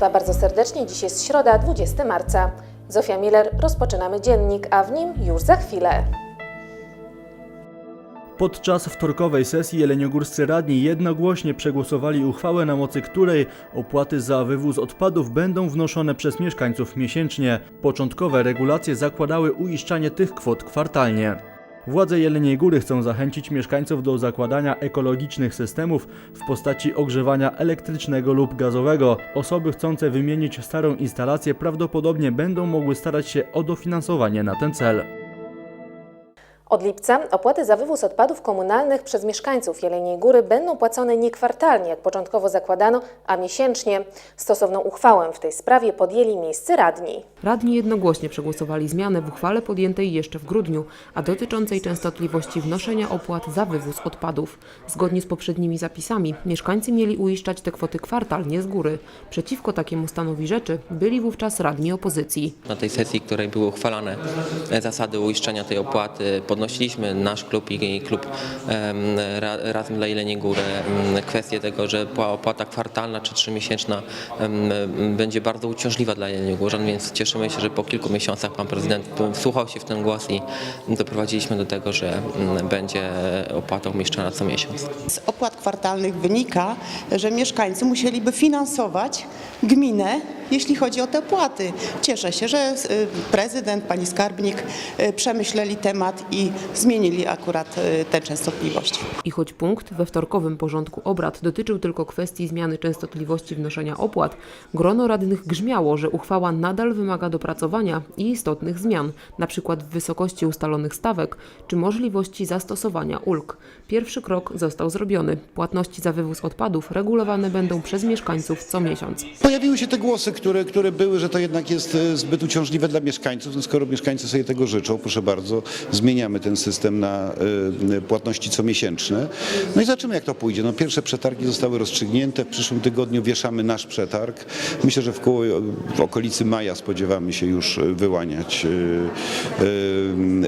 Państwa bardzo serdecznie. Dziś jest środa, 20 marca. Zofia Miller, rozpoczynamy dziennik, a w nim już za chwilę. Podczas wtorkowej sesji jeleniogórscy radni jednogłośnie przegłosowali uchwałę, na mocy której opłaty za wywóz odpadów będą wnoszone przez mieszkańców miesięcznie. Początkowe regulacje zakładały uiszczanie tych kwot kwartalnie. Władze Jeleniej Góry chcą zachęcić mieszkańców do zakładania ekologicznych systemów w postaci ogrzewania elektrycznego lub gazowego. Osoby chcące wymienić starą instalację prawdopodobnie będą mogły starać się o dofinansowanie na ten cel. Od lipca opłaty za wywóz odpadów komunalnych przez mieszkańców Jeleniej Góry będą płacone nie kwartalnie, jak początkowo zakładano, a miesięcznie. Stosowną uchwałę w tej sprawie podjęli miejscy radni. Radni jednogłośnie przegłosowali zmianę w uchwale podjętej jeszcze w grudniu, a dotyczącej częstotliwości wnoszenia opłat za wywóz odpadów. Zgodnie z poprzednimi zapisami mieszkańcy mieli uiszczać te kwoty kwartalnie z góry. Przeciwko takiemu stanowi rzeczy byli wówczas radni opozycji. Na tej sesji, której były uchwalane zasady uiszczania tej opłaty, podnosiliśmy nasz klub i klub em, Ra- Razem dla Jeleniej Góry kwestię tego, że pła- opłata kwartalna czy trzymiesięczna będzie bardzo uciążliwa dla Jeleniej Górzan, więc cieszymy się, że po kilku miesiącach pan prezydent wsłuchał się w ten głos i doprowadziliśmy do tego, że będzie opłata umieszczana co miesiąc. Z opłat kwartalnych wynika, że mieszkańcy musieliby finansować gminę, jeśli chodzi o te opłaty. Cieszę się, że y, prezydent, pani skarbnik y, przemyśleli temat i zmienili akurat y, tę częstotliwość. I choć punkt we wtorkowym porządku obrad dotyczył tylko kwestii zmiany częstotliwości wnoszenia opłat, grono radnych grzmiało, że uchwała nadal wymaga dopracowania i istotnych zmian, np. w wysokości ustalonych stawek czy możliwości zastosowania ulg. Pierwszy krok został zrobiony. Płatności za wywóz odpadów regulowane będą przez mieszkańców co miesiąc. Pojawiły się te głosy, które, które były, że to jednak jest e, zbyt uciążliwe dla mieszkańców. No skoro mieszkańcy sobie tego życzą, proszę bardzo, zmieniamy ten system na e, płatności comiesięczne. No i zobaczymy, jak to pójdzie. No, pierwsze przetargi zostały rozstrzygnięte. W przyszłym tygodniu wieszamy nasz przetarg. Myślę, że w, koło, w okolicy maja spodziewamy się już e, wyłaniać e,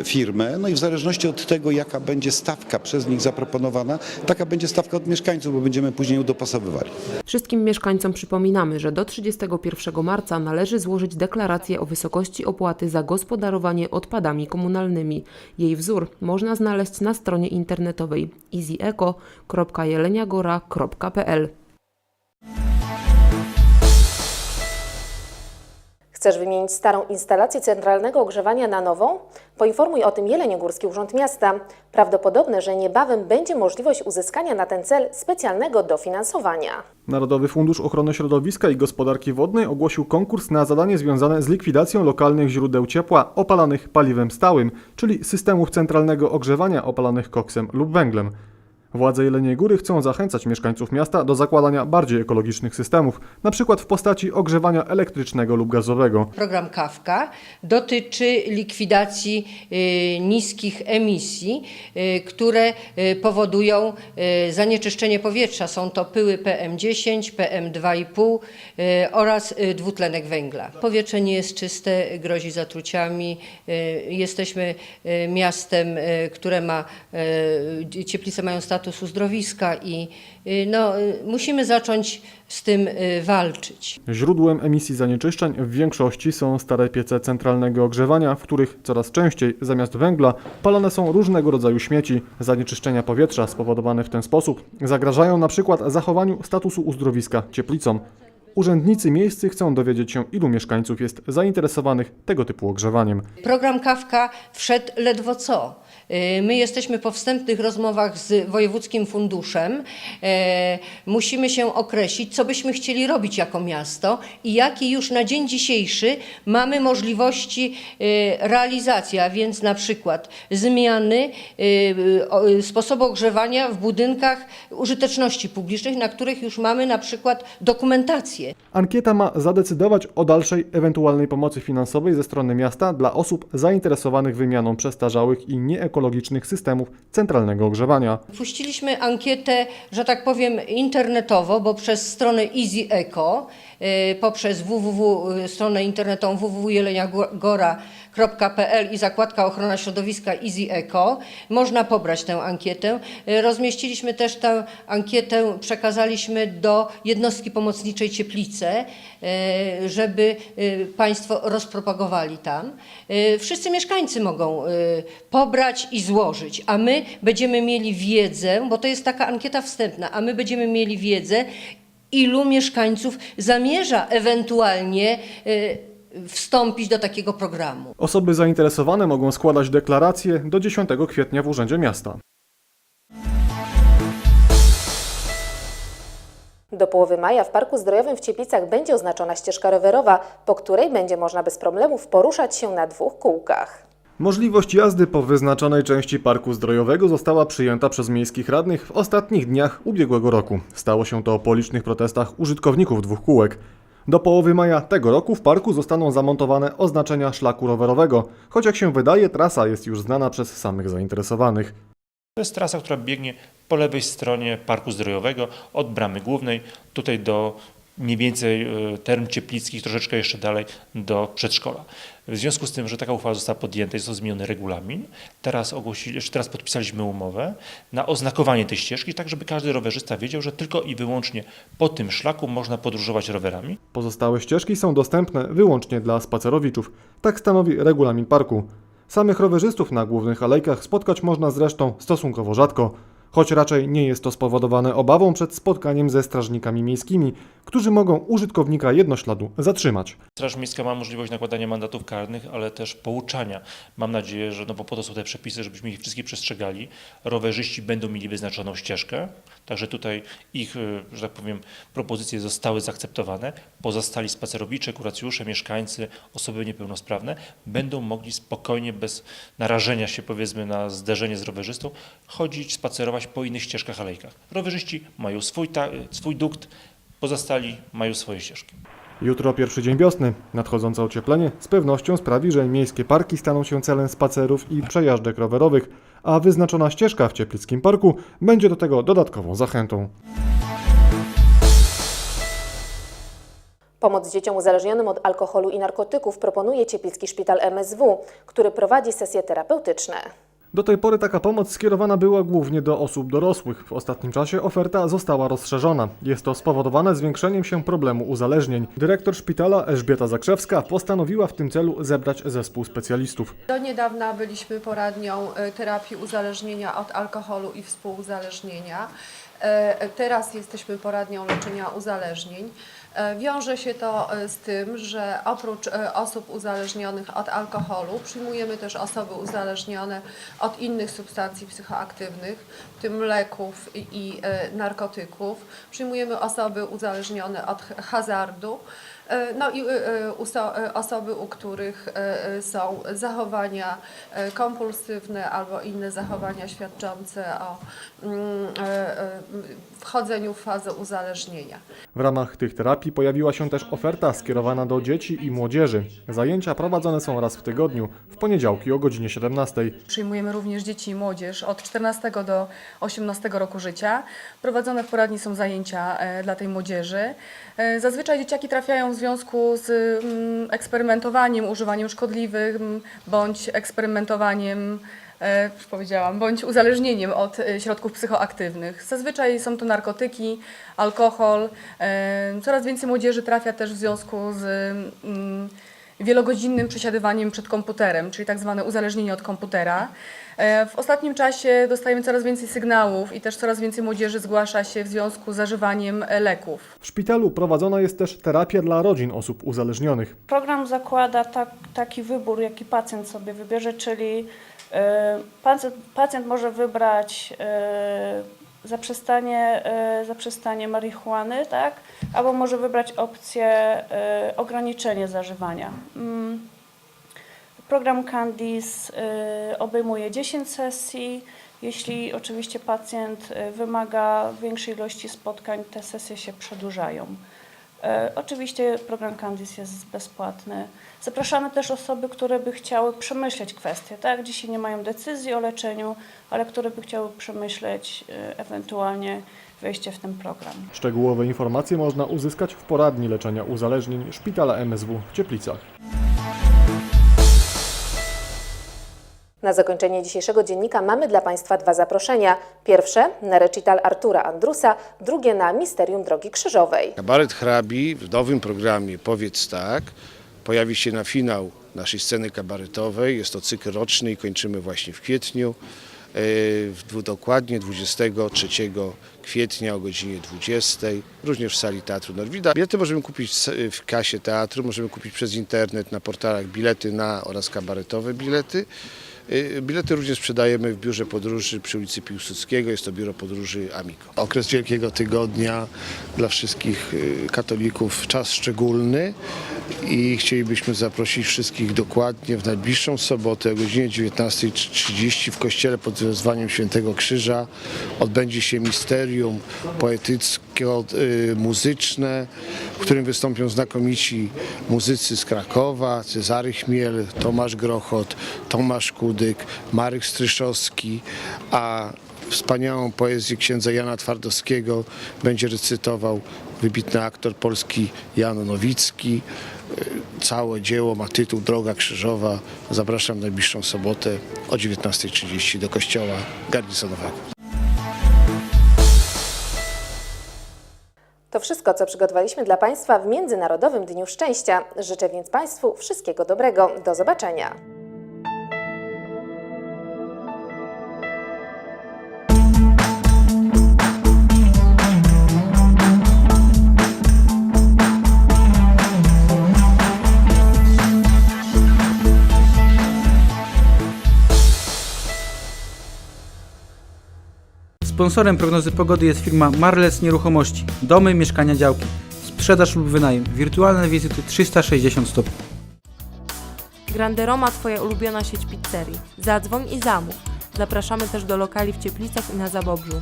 e, firmę. No i w zależności od tego, jaka będzie stawka przez nich zaproponowana, taka będzie stawka od mieszkańców, bo będziemy później ją dopasowywali. Wszystkim mieszkańcom przypominamy, że do 31 marca należy złożyć deklarację o wysokości opłaty za gospodarowanie odpadami komunalnymi. Jej wzór można znaleźć na stronie internetowej easyeco.jeleniagora.pl. Chcesz wymienić starą instalację centralnego ogrzewania na nową? Poinformuj o tym Jeleniogórski Urząd Miasta. Prawdopodobne, że niebawem będzie możliwość uzyskania na ten cel specjalnego dofinansowania. Narodowy Fundusz Ochrony Środowiska i Gospodarki Wodnej ogłosił konkurs na zadanie związane z likwidacją lokalnych źródeł ciepła opalanych paliwem stałym, czyli systemów centralnego ogrzewania opalanych koksem lub węglem. Władze Jeleniej Góry chcą zachęcać mieszkańców miasta do zakładania bardziej ekologicznych systemów, np. w postaci ogrzewania elektrycznego lub gazowego. Program Kawka dotyczy likwidacji y, niskich emisji, y, które y, powodują zanieczyszczenie powietrza. Są to pyły PM10, PM2,5 y, oraz dwutlenek węgla. Powietrze nie jest czyste, grozi zatruciami. Jesteśmy miastem, które ma, cieplice mają status uzdrowiska i y, no, y, musimy zacząć z tym y, walczyć. Źródłem emisji zanieczyszczeń w większości są stare piece centralnego ogrzewania, w których coraz częściej zamiast węgla palone są różnego rodzaju śmieci. Zanieczyszczenia powietrza spowodowane w ten sposób zagrażają na przykład zachowaniu statusu uzdrowiska cieplicom. Urzędnicy miejscy chcą dowiedzieć się, ilu mieszkańców jest zainteresowanych tego typu ogrzewaniem. Program Kawka wszedł ledwo co. Y, My jesteśmy po wstępnych rozmowach z wojewódzkim funduszem. E, Musimy się określić, co byśmy chcieli robić jako miasto i jakie już na dzień dzisiejszy mamy możliwości y, realizacji, a więc na przykład zmiany y, y, sposobu ogrzewania w budynkach użyteczności publicznej, na których już mamy na przykład dokumentację. Ankieta ma zadecydować o dalszej ewentualnej pomocy finansowej ze strony miasta dla osób zainteresowanych wymianą przestarzałych i nieekologicznych systemów centralnego ogrzewania. Puściliśmy ankietę, że tak powiem, internetowo, bo przez stronę Easy Eco, poprzez www, y, stronę internetową www.jeleniagora.pl i zakładka ochrona środowiska Easy Eco. Można pobrać tę ankietę. E, Rozmieściliśmy też tę ankietę, przekazaliśmy do jednostki pomocniczej Cieplice, żeby Państwo rozpropagowali tam. Wszyscy mieszkańcy mogą pobrać i złożyć, a my będziemy mieli wiedzę, bo to jest taka ankieta wstępna, a my będziemy mieli wiedzę, ilu mieszkańców zamierza ewentualnie e, wstąpić do takiego programu. Osoby zainteresowane mogą składać deklaracje do 10 kwietnia w Urzędzie Miasta. Do połowy maja w Parku Zdrojowym w Cieplicach będzie oznaczona ścieżka rowerowa, po której będzie można bez problemów poruszać się na dwóch kółkach. Możliwość jazdy po wyznaczonej części parku zdrojowego została przyjęta przez miejskich radnych w ostatnich dniach ubiegłego roku. Stało się to po licznych protestach użytkowników dwóch kółek. Do połowy maja tego roku w parku zostaną zamontowane oznaczenia szlaku rowerowego, choć jak się wydaje trasa jest już znana przez samych zainteresowanych. To jest trasa, która biegnie po lewej stronie Parku Zdrojowego od bramy głównej, tutaj do mniej więcej e, term cieplickich, troszeczkę jeszcze dalej do przedszkola. W związku z tym, że taka uchwała została podjęta został zmieniony regulamin, teraz, ogłosili, teraz podpisaliśmy umowę na oznakowanie tej ścieżki, tak żeby każdy rowerzysta wiedział, że tylko i wyłącznie po tym szlaku można podróżować rowerami. Pozostałe ścieżki są dostępne wyłącznie dla spacerowiczów. Tak stanowi regulamin parku. Samych rowerzystów na głównych alejkach spotkać można zresztą stosunkowo rzadko, choć raczej nie jest to spowodowane obawą przed spotkaniem ze strażnikami miejskimi, którzy mogą użytkownika jednośladu zatrzymać. Straż Miejska ma możliwość nakładania mandatów karnych, ale też pouczania. Mam nadzieję, że no bo po to są te przepisy, żebyśmy ich wszystkich przestrzegali. Rowerzyści będą mieli wyznaczoną ścieżkę, także tutaj ich, y, że tak powiem, propozycje zostały zaakceptowane. Pozostali spacerowicze, kuracjusze, mieszkańcy, osoby niepełnosprawne będą mogli spokojnie, bez narażenia się powiedzmy na zderzenie z rowerzystą, chodzić, spacerować po innych ścieżkach, alejkach. Rowerzyści mają swój, ta, swój dukt, pozostali mają swoje ścieżki. Jutro pierwszy dzień wiosny. Nadchodzące ocieplenie z pewnością sprawi, że miejskie parki staną się celem spacerów i przejażdżek rowerowych, a wyznaczona ścieżka w Cieplickim Parku będzie do tego dodatkową zachętą. Pomoc dzieciom uzależnionym od alkoholu i narkotyków proponuje Cieplicki Szpital MSW, który prowadzi sesje terapeutyczne. Do tej pory taka pomoc skierowana była głównie do osób dorosłych. W ostatnim czasie oferta została rozszerzona. Jest to spowodowane zwiększeniem się problemu uzależnień. Dyrektor szpitala Elżbieta Zakrzewska postanowiła w tym celu zebrać zespół specjalistów. Do niedawna byliśmy poradnią e, terapii uzależnienia od alkoholu i współuzależnienia. E, Teraz jesteśmy poradnią leczenia uzależnień. E, Wiąże się to e, z tym, że oprócz e, osób uzależnionych od alkoholu przyjmujemy też osoby uzależnione od innych substancji psychoaktywnych, w tym leków i, narkotyków. Przyjmujemy osoby uzależnione od hazardu. E, No i e, e, osoby, u których są zachowania kompulsywne albo inne zachowania świadczące o mm, wchodzeniu w fazę uzależnienia. W ramach tych terapii pojawiła się też oferta skierowana do dzieci i młodzieży. Zajęcia prowadzone są raz w tygodniu, w poniedziałki o godzinie 17. Przyjmujemy również dzieci i młodzież od 14 do 18 roku życia. Prowadzone w poradni są zajęcia dla tej młodzieży. Zazwyczaj dzieciaki trafiają w związku z mm, eksperymentowaniem, używaniem szkodliwych mm, bądź eksperymentowaniem, e, już powiedziałam, bądź uzależnieniem od e, środków psychoaktywnych. Zazwyczaj są to narkotyki, alkohol. E, Coraz więcej młodzieży trafia też w związku z mm, wielogodzinnym przesiadywaniem przed komputerem, czyli tak zwane uzależnienie od komputera. E, W ostatnim czasie dostajemy coraz więcej sygnałów i też coraz więcej młodzieży zgłasza się w związku z zażywaniem e, leków. W szpitalu prowadzona jest też terapia dla rodzin osób uzależnionych. Program zakłada tak, taki wybór, jaki pacjent sobie wybierze, czyli e, pacjent, pacjent może wybrać zaprzestanie, e, zaprzestanie marihuany, tak? albo może wybrać opcję e, ograniczenie zażywania. Mm. Program Candice y, obejmuje 10 sesji. Jeśli oczywiście pacjent wymaga większej ilości spotkań, te sesje się przedłużają. E, Oczywiście program Candice jest bezpłatny. Zapraszamy też osoby, które by chciały przemyśleć kwestie, tak? Dzisiaj nie mają decyzji o leczeniu, ale które by chciały przemyśleć y, ewentualnie wejście w ten program. Szczegółowe informacje można uzyskać w poradni leczenia uzależnień Szpitala MSW w Cieplicach. Na zakończenie dzisiejszego dziennika mamy dla Państwa dwa zaproszenia. Pierwsze na recital Artura Andrusa, drugie na Misterium Drogi Krzyżowej. Kabaret Hrabi w nowym programie Powiedz Tak pojawi się na finał naszej sceny kabaretowej. Jest to cykl roczny i kończymy właśnie w kwietniu. Yy, Dokładnie 23 kwietnia o godzinie 20, również w sali Teatru Norwida. Bilety możemy kupić w kasie teatru, możemy kupić przez internet na portalach bilety na oraz kabaretowe bilety. Yy, Bilety również sprzedajemy w biurze podróży przy ulicy Piłsudskiego, jest to biuro podróży Amigo. Okres Wielkiego Tygodnia dla wszystkich yy, katolików. Czas szczególny i chcielibyśmy zaprosić wszystkich dokładnie w najbliższą sobotę o godzinie 19.30 w kościele pod wezwaniem Świętego Krzyża odbędzie się misterium poetycko-muzyczne, w którym wystąpią znakomici muzycy z Krakowa, Cezary Chmiel, Tomasz Grochot, Tomasz Kudyk, Marek Stryszowski, a wspaniałą poezję księdza Jana Twardowskiego będzie recytował wybitny aktor polski Jan Nowicki. Całe dzieło ma tytuł Droga Krzyżowa. Zapraszam najbliższą sobotę o 19.30 do kościoła garnisonowego. To wszystko, co przygotowaliśmy dla Państwa w Międzynarodowym Dniu Szczęścia. Życzę więc Państwu wszystkiego dobrego. Do zobaczenia. Sponsorem prognozy pogody jest firma Marles Nieruchomości. Domy, mieszkania, działki. Sprzedaż lub wynajem. Wirtualne wizyty 360 stopni. Grande Roma Twoja ulubiona sieć pizzerii. Zadzwoń i zamów. Zapraszamy też do lokali w Cieplicach i na Zabobrzu.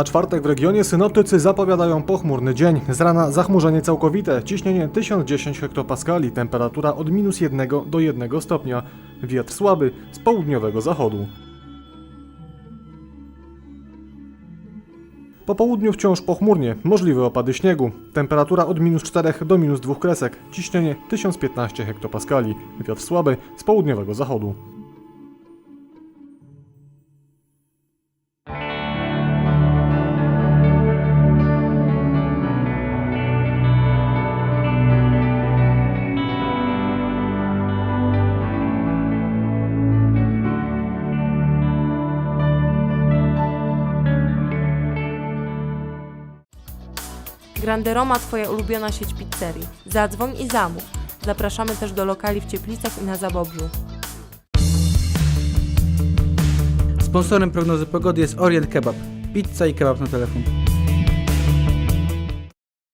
Na czwartek w regionie synoptycy zapowiadają pochmurny dzień. Z rana zachmurzenie całkowite, ciśnienie 1010 hektopaskali, temperatura od minus 1 do 1 stopnia, wiatr słaby z południowego zachodu. Po południu wciąż pochmurnie, możliwe opady śniegu. Temperatura od minus 4 do minus 2 kresek, ciśnienie 1015 hektopaskali, wiatr słaby z południowego zachodu. Grande Roma Twoja ulubiona sieć pizzerii. Zadzwoń i zamów. Zapraszamy też do lokali w Cieplicach i na Zabobrzu. Sponsorem prognozy pogody jest Orient Kebab. Pizza i kebab na telefon.